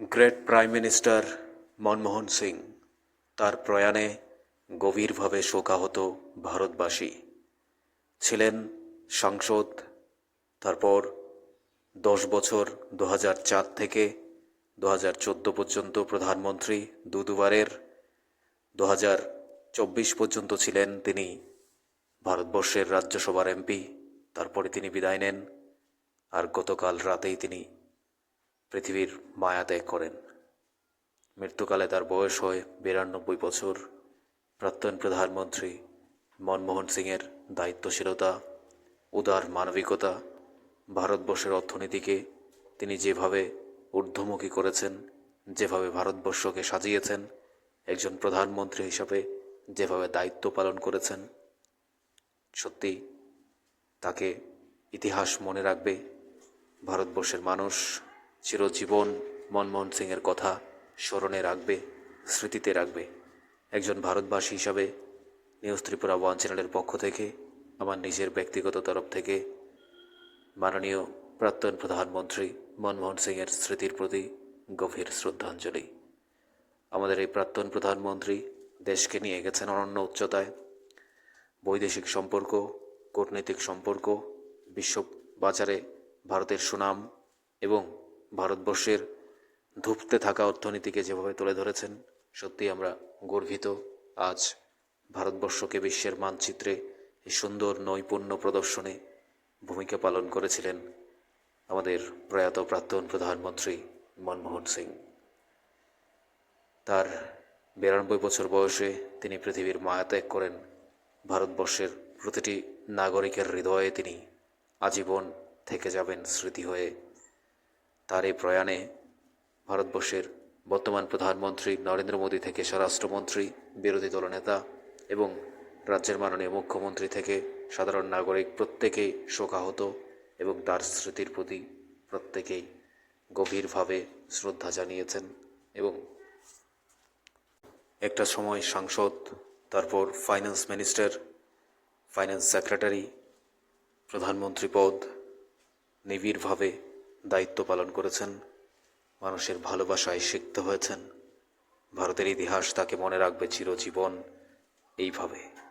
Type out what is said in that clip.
Great prime minister Manmohan Singh, তার প্রয়াণে গভীরভাবে শোকাহত ভারতবাসী। ছিলেন সাংসদ, তারপর দশ বছর দু থেকে দু হাজার চোদ্দ পর্যন্ত প্রধানমন্ত্রী দু দুবারের পর্যন্ত ছিলেন তিনি ভারতবর্ষের রাজ্যসভার এমপি, তারপরে তিনি বিদায় নেন, আর গতকাল রাতেই তিনি পৃথিবীর মায়া ত্যাগ করেন। মৃত্যুকালে তার বয়স হয় বিরানব্বই বছর। প্রাক্তন প্রধানমন্ত্রী মনমোহন সিংয়ের দায়িত্বশীলতা, উদার মানবিকতা, ভারতবর্ষের অর্থনীতিকে তিনি যেভাবে ঊর্ধ্বমুখী করেছেন, যেভাবে ভারতবর্ষকে সাজিয়েছেন, একজন প্রধানমন্ত্রী হিসাবে যেভাবে দায়িত্ব পালন করেছেন, সত্যি তাকে ইতিহাস মনে রাখবে ভারতবর্ষের মানুষ চিরজীবন মনমোহন সিংয়ের কথা স্মরণে রাখবে, স্মৃতিতে রাখবে। একজন ভারতবাসী হিসাবে নিউজ ত্রিপুরা ওয়ান চ্যানেলের পক্ষ থেকে, আমার নিজের ব্যক্তিগত তরফ থেকে মাননীয় প্রাক্তন প্রধানমন্ত্রী মনমোহন সিংয়ের স্মৃতির প্রতি গভীর শ্রদ্ধাঞ্জলি। আমাদের এই প্রাক্তন প্রধানমন্ত্রী দেশকে নিয়ে গেছেন অনন্য উচ্চতায়। বৈদেশিক সম্পর্ক, কূটনৈতিক সম্পর্ক, বিশ্ব বাজারে ভারতের সুনাম এবং ভারতবর্ষের ধুপতে থাকা অর্থনীতিকে যেভাবে তুলে ধরেছেন, সত্যি আমরা গর্বিত। আজ ভারতবর্ষকে বিশ্বের মানচিত্রে সুন্দর নৈপুণ্য প্রদর্শনে ভূমিকা পালন করেছিলেন আমাদের প্রয়াত প্রাক্তন প্রধানমন্ত্রী মনমোহন সিং। তার বিরানব্বই বছর বয়সে তিনি পৃথিবীর মায়া ত্যাগ করেন। ভারতবর্ষের প্রতিটি নাগরিকের হৃদয়ে তিনি আজীবন থেকে যাবেন স্মৃতি হয়ে। তার এই প্রয়াণে ভারতবর্ষের বর্তমান প্রধানমন্ত্রী নরেন্দ্র মোদী থেকে স্বরাষ্ট্রমন্ত্রী, বিরোধী দলনেতা এবং রাজ্যের মাননীয় মুখ্যমন্ত্রী থেকে সাধারণ নাগরিক প্রত্যেকেই শোকাহত এবং তার স্মৃতির প্রতি প্রত্যেকেই গভীরভাবে শ্রদ্ধা জানিয়েছেন এবং একটা সময় সাংসদ, তারপর ফাইন্যান্স মিনিস্টার ফাইন্যান্স সেক্রেটারি প্রধানমন্ত্রী পদ নিবিড়ভাবে দায়িত্ব পালন করেছেন। মানুষের ভালোবাসায় শিখতে হয়েছেন। ভারতের ইতিহাস তাকে মনে রাখবে চিরজীবন। এইভাবে।